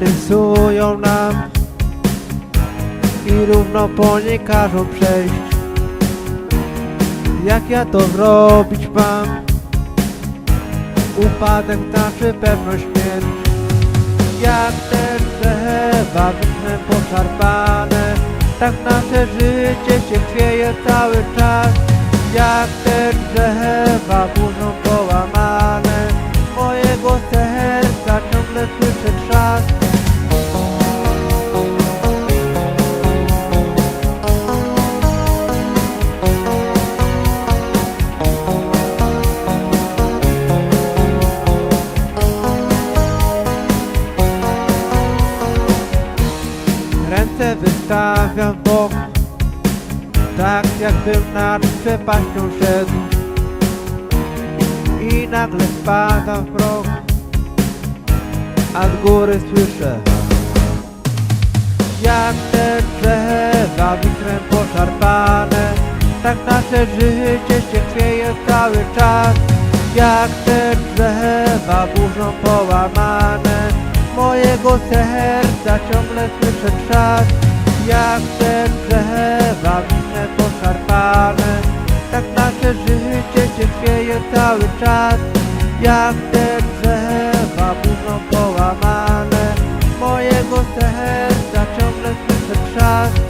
Rysują nam i równo po niej każą przejść. Jak ja to zrobić mam? Upadek znaczy pewno śmierć. Jak te drzewa wieczne poszarpane, tak nasze życie się chwieje cały czas. Jak te drzewa burzą W bok Tak jakbym nad przepaścią szedł. I nagle spadam w mrok A z góry słyszę Jak te drzewa witrem poszarpane Tak nasze życie się chwieje cały czas. Jak te drzewa burzą połamane Mojego serca ciągle słyszę trzask Jak te drzewa witrem poszarpane. Tak nasze życie się chwieje cały czas Jak te drzewa burzą połamane. Mojego serca ciągle słyszę trzask